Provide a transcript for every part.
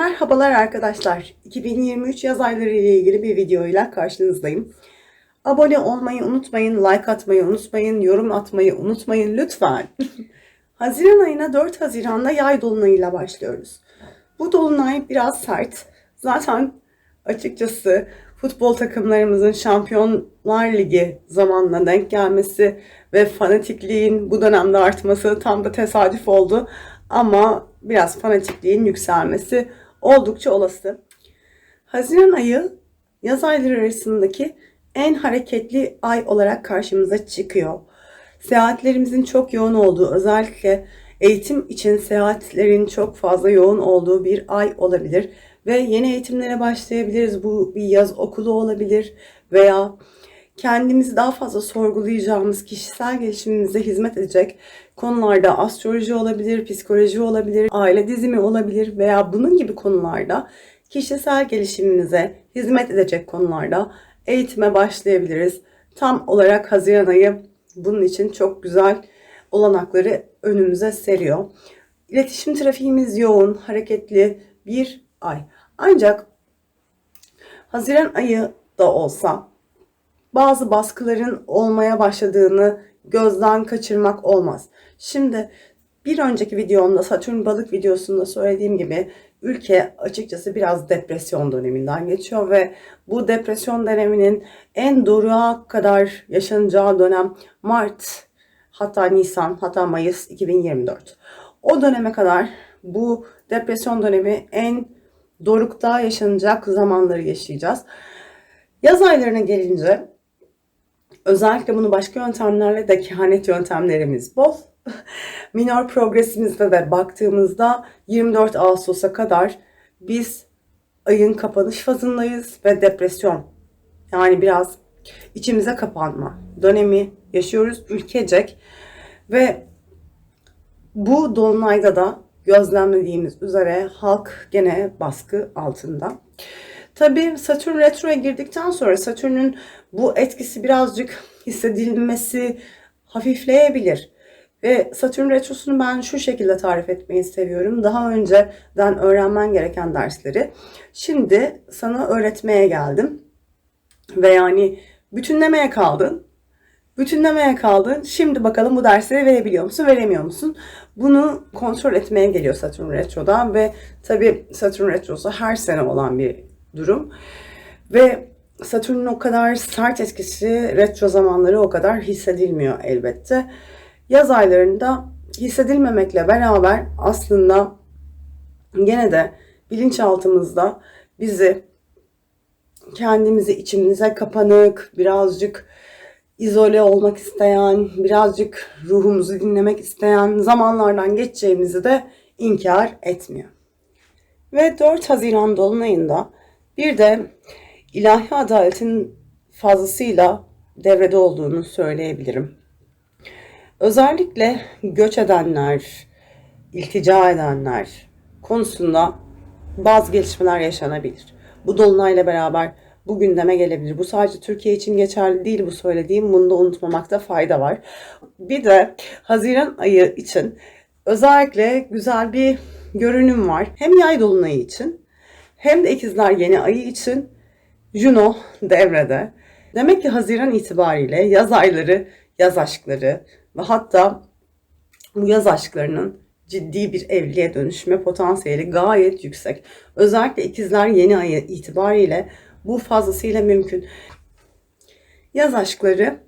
Merhabalar arkadaşlar. 2023 yaz ayları ile ilgili bir videoyla karşınızdayım. Abone olmayı unutmayın, like atmayı unutmayın, yorum atmayı unutmayın lütfen. Haziran ayına 4 Haziran'da yay dolunayıyla başlıyoruz. Bu dolunay biraz sert. Zaten açıkçası futbol takımlarımızın Şampiyonlar Ligi zamanına denk gelmesi ve fanatikliğin bu dönemde artması tam da tesadüf oldu. Ama biraz fanatikliğin yükselmesi oldukça olası. Haziran ayı yaz ayları arasındaki en hareketli ay olarak karşımıza çıkıyor. Seyahatlerimizin çok yoğun olduğu, özellikle eğitim için seyahatlerin çok fazla yoğun olduğu bir ay olabilir ve yeni eğitimlere başlayabiliriz. Bu bir yaz okulu olabilir veya kendimizi daha fazla sorgulayacağımız, kişisel gelişimimize hizmet edecek konularda astroloji olabilir, psikoloji olabilir, aile dizimi olabilir veya bunun gibi konularda kişisel gelişimimize hizmet edecek konularda eğitime başlayabiliriz. Tam olarak Haziran ayı bunun için çok güzel olanakları önümüze seriyor. İletişim trafiğimiz yoğun, hareketli bir ay. Ancak Haziran ayı da olsa bazı baskıların olmaya başladığını gözden kaçırmak olmaz. Şimdi bir önceki videomda Satürn balık videosunda söylediğim gibi ülke açıkçası biraz depresyon döneminden geçiyor ve bu depresyon döneminin en doruğa kadar yaşanacağı dönem Mart hatta Nisan hatta Mayıs 2024. O döneme kadar bu depresyon dönemi en dorukta yaşanacak zamanları yaşayacağız. Yaz aylarına gelince özellikle bunu başka yöntemlerle de kehanet yöntemlerimiz bol. Minor progresimizde de baktığımızda 24 Ağustos'a kadar biz ayın kapanış fazındayız ve depresyon yani biraz içimize kapanma dönemi yaşıyoruz ülkecek ve bu dolunayda da gözlemlediğimiz üzere halk gene baskı altında. Tabii Satürn retroya girdikten sonra Satürn'ün bu etkisi birazcık hissedilmesi hafifleyebilir. Ve Satürn retrosunu ben şu şekilde tarif etmeyi seviyorum. Daha önceden öğrenmen gereken dersleri şimdi sana öğretmeye geldim. Ve yani bütünlemeye kaldın. Bütünlemeye kaldın. Şimdi bakalım bu dersleri verebiliyor musun, veremiyor musun? Bunu kontrol etmeye geliyor Satürn Retro'da ve tabii Satürn Retrosu her sene olan bir durum. Ve Satürn'ün o kadar sert etkisi retro zamanları o kadar hissedilmiyor elbette. Yaz aylarında hissedilmemekle beraber aslında gene de bilinçaltımızda bizi kendimizi içimize kapanık, birazcık izole olmak isteyen, birazcık ruhumuzu dinlemek isteyen zamanlardan geçeceğimizi de inkar etmiyor. Ve 4 Haziran Dolunay'ında bir de ilahi adaletin fazlasıyla devrede olduğunu söyleyebilirim. Özellikle göç edenler, iltica edenler konusunda bazı gelişmeler yaşanabilir. Bu dolunayla beraber bu gündeme gelebilir. Bu sadece Türkiye için geçerli değil bu söylediğim. Bunu da unutmamakta fayda var. Bir de Haziran ayı için özellikle güzel bir görünüm var. Hem yay dolunayı için hem de ikizler yeni ayı için Juno devrede. Demek ki Haziran itibariyle yaz ayları, yaz aşkları ve hatta bu yaz aşklarının ciddi bir evliliğe dönüşme potansiyeli gayet yüksek. Özellikle ikizler yeni ayı itibariyle bu fazlasıyla mümkün. Yaz aşkları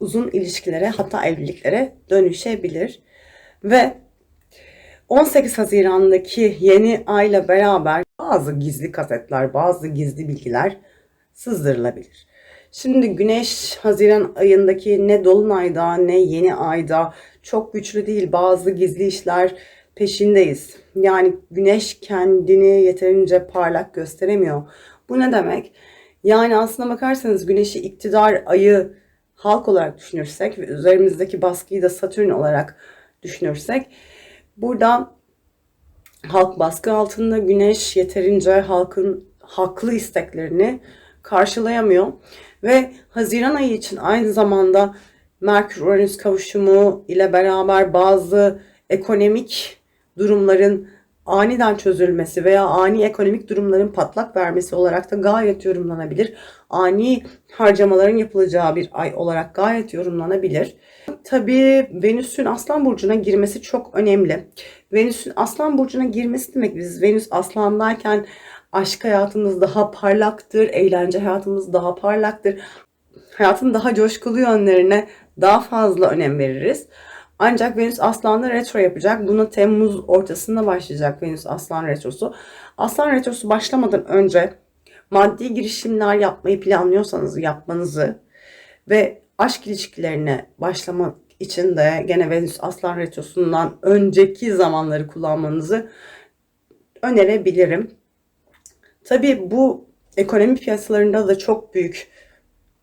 uzun ilişkilere hatta evliliklere dönüşebilir. Ve 18 Haziran'daki yeni ayla beraber bazı gizli kasetler, bazı gizli bilgiler sızdırılabilir. Şimdi Güneş Haziran ayındaki ne dolunayda ne yeni ayda çok güçlü değil. Bazı gizli işler peşindeyiz. Yani Güneş kendini yeterince parlak gösteremiyor. Bu ne demek? Yani aslına bakarsanız Güneş'i iktidar ayı halk olarak düşünürsek ve üzerimizdeki baskıyı da Satürn olarak düşünürsek burada halk baskı altında Güneş yeterince halkın haklı isteklerini karşılayamıyor. Ve Haziran ayı için aynı zamanda Merkür-Uranüs kavuşumu ile beraber bazı ekonomik durumların aniden çözülmesi veya ani ekonomik durumların patlak vermesi olarak da gayet yorumlanabilir. Ani harcamaların yapılacağı bir ay olarak gayet yorumlanabilir. Tabii Venüs'ün Aslan Burcu'na girmesi çok önemli. Venüs'ün Aslan Burcu'na girmesi demek biz Venüs Aslan'dayken aşk hayatımız daha parlaktır, eğlence hayatımız daha parlaktır. Hayatın daha coşkulu yönlerine daha fazla önem veririz. Ancak Venüs Aslan'da retro yapacak. Bunu Temmuz ortasında başlayacak Venüs Aslan retrosu. Aslan retrosu başlamadan önce maddi girişimler yapmayı planlıyorsanız yapmanızı ve aşk ilişkilerine başlamak için de gene Venüs Aslan retrosundan önceki zamanları kullanmanızı önerebilirim. Tabii bu ekonomi piyasalarında da çok büyük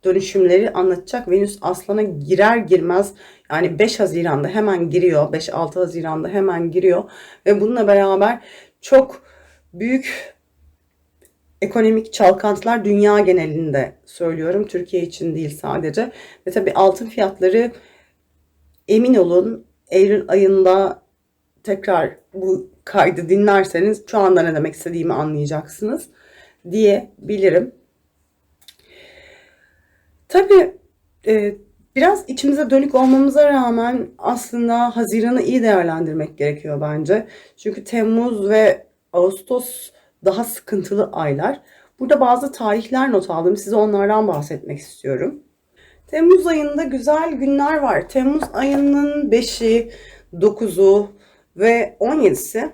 dönüşümleri anlatacak. Venüs Aslan'a girer girmez yani 5 Haziran'da hemen giriyor. 5-6 Haziran'da hemen giriyor. Ve bununla beraber çok büyük ekonomik çalkantılar dünya genelinde söylüyorum. Türkiye için değil sadece. Ve tabii altın fiyatları emin olun Eylül ayında tekrar bu kaydı dinlerseniz şu anda ne demek istediğimi anlayacaksınız diyebilirim. Tabii e, biraz içimize dönük olmamıza rağmen aslında Haziran'ı iyi değerlendirmek gerekiyor bence. Çünkü Temmuz ve Ağustos daha sıkıntılı aylar. Burada bazı tarihler not aldım. Size onlardan bahsetmek istiyorum. Temmuz ayında güzel günler var. Temmuz ayının 5'i, 9'u ve 17'si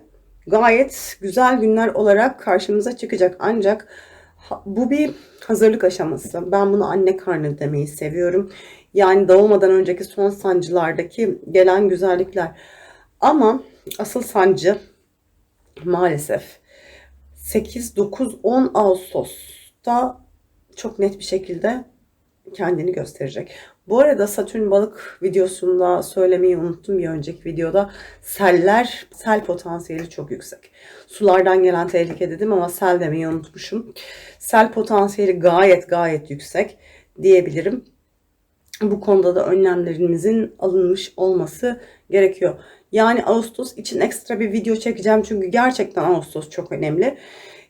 gayet güzel günler olarak karşımıza çıkacak. Ancak bu bir hazırlık aşaması. Ben bunu anne karnı demeyi seviyorum. Yani doğmadan önceki son sancılardaki gelen güzellikler. Ama asıl sancı maalesef 8, 9, 10 Ağustos'ta çok net bir şekilde kendini gösterecek. Bu arada Satürn balık videosunda söylemeyi unuttum bir önceki videoda. Seller, sel potansiyeli çok yüksek. Sulardan gelen tehlike dedim ama sel demeyi unutmuşum. Sel potansiyeli gayet gayet yüksek diyebilirim. Bu konuda da önlemlerimizin alınmış olması gerekiyor. Yani Ağustos için ekstra bir video çekeceğim çünkü gerçekten Ağustos çok önemli.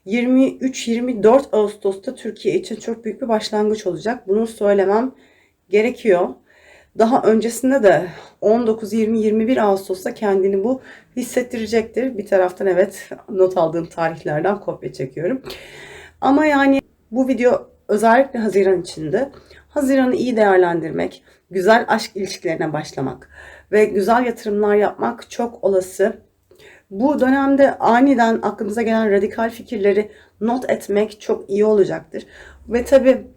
23-24 Ağustos'ta Türkiye için çok büyük bir başlangıç olacak. Bunu söylemem gerekiyor. Daha öncesinde de 19, 20, 21 Ağustos'ta kendini bu hissettirecektir. Bir taraftan evet not aldığım tarihlerden kopya çekiyorum. Ama yani bu video özellikle Haziran içinde. Haziran'ı iyi değerlendirmek, güzel aşk ilişkilerine başlamak ve güzel yatırımlar yapmak çok olası. Bu dönemde aniden aklımıza gelen radikal fikirleri not etmek çok iyi olacaktır. Ve tabii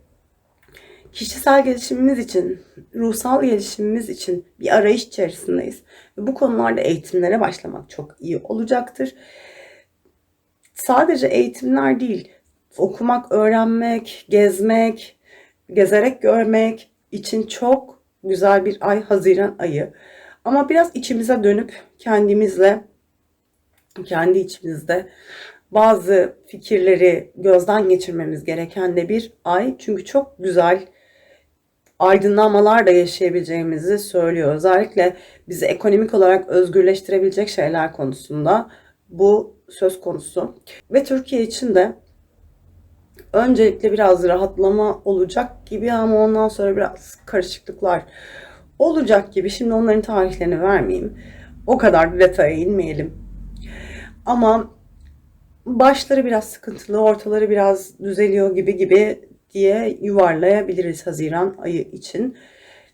kişisel gelişimimiz için, ruhsal gelişimimiz için bir arayış içerisindeyiz. Bu konularda eğitimlere başlamak çok iyi olacaktır. Sadece eğitimler değil, okumak, öğrenmek, gezmek, gezerek görmek için çok güzel bir ay Haziran ayı. Ama biraz içimize dönüp kendimizle, kendi içimizde bazı fikirleri gözden geçirmemiz gereken de bir ay. Çünkü çok güzel aydınlanmalar da yaşayabileceğimizi söylüyor. Özellikle bizi ekonomik olarak özgürleştirebilecek şeyler konusunda bu söz konusu. Ve Türkiye için de öncelikle biraz rahatlama olacak gibi ama ondan sonra biraz karışıklıklar olacak gibi. Şimdi onların tarihlerini vermeyeyim. O kadar detaya inmeyelim. Ama başları biraz sıkıntılı, ortaları biraz düzeliyor gibi gibi diye yuvarlayabiliriz Haziran ayı için.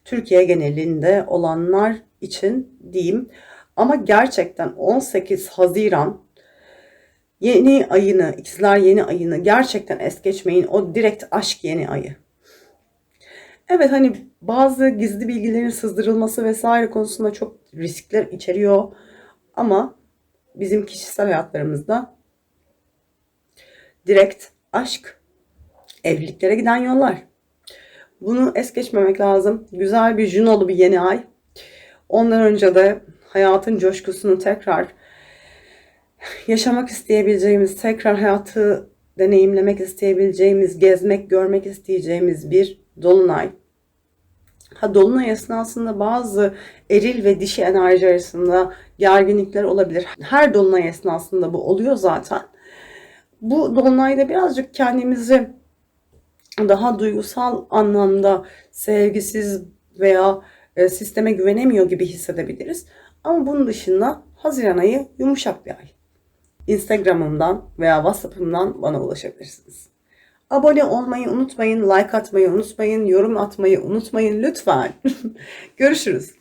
Türkiye genelinde olanlar için diyeyim. Ama gerçekten 18 Haziran yeni ayını, ikizler yeni ayını gerçekten es geçmeyin. O direkt aşk yeni ayı. Evet hani bazı gizli bilgilerin sızdırılması vesaire konusunda çok riskler içeriyor. Ama bizim kişisel hayatlarımızda direkt aşk, evliliklere giden yollar. Bunu es geçmemek lazım. Güzel bir Junolu bir yeni ay. Ondan önce de hayatın coşkusunu tekrar yaşamak isteyebileceğimiz, tekrar hayatı deneyimlemek isteyebileceğimiz, gezmek, görmek isteyeceğimiz bir dolunay. Ha dolunay esnasında bazı eril ve dişi enerji arasında gerginlikler olabilir. Her dolunay esnasında bu oluyor zaten. Bu dolunayda birazcık kendimizi daha duygusal anlamda sevgisiz veya e, sisteme güvenemiyor gibi hissedebiliriz. Ama bunun dışında Haziran ayı yumuşak bir ay. Instagram'ımdan veya WhatsApp'ımdan bana ulaşabilirsiniz. Abone olmayı unutmayın, like atmayı unutmayın, yorum atmayı unutmayın lütfen. Görüşürüz.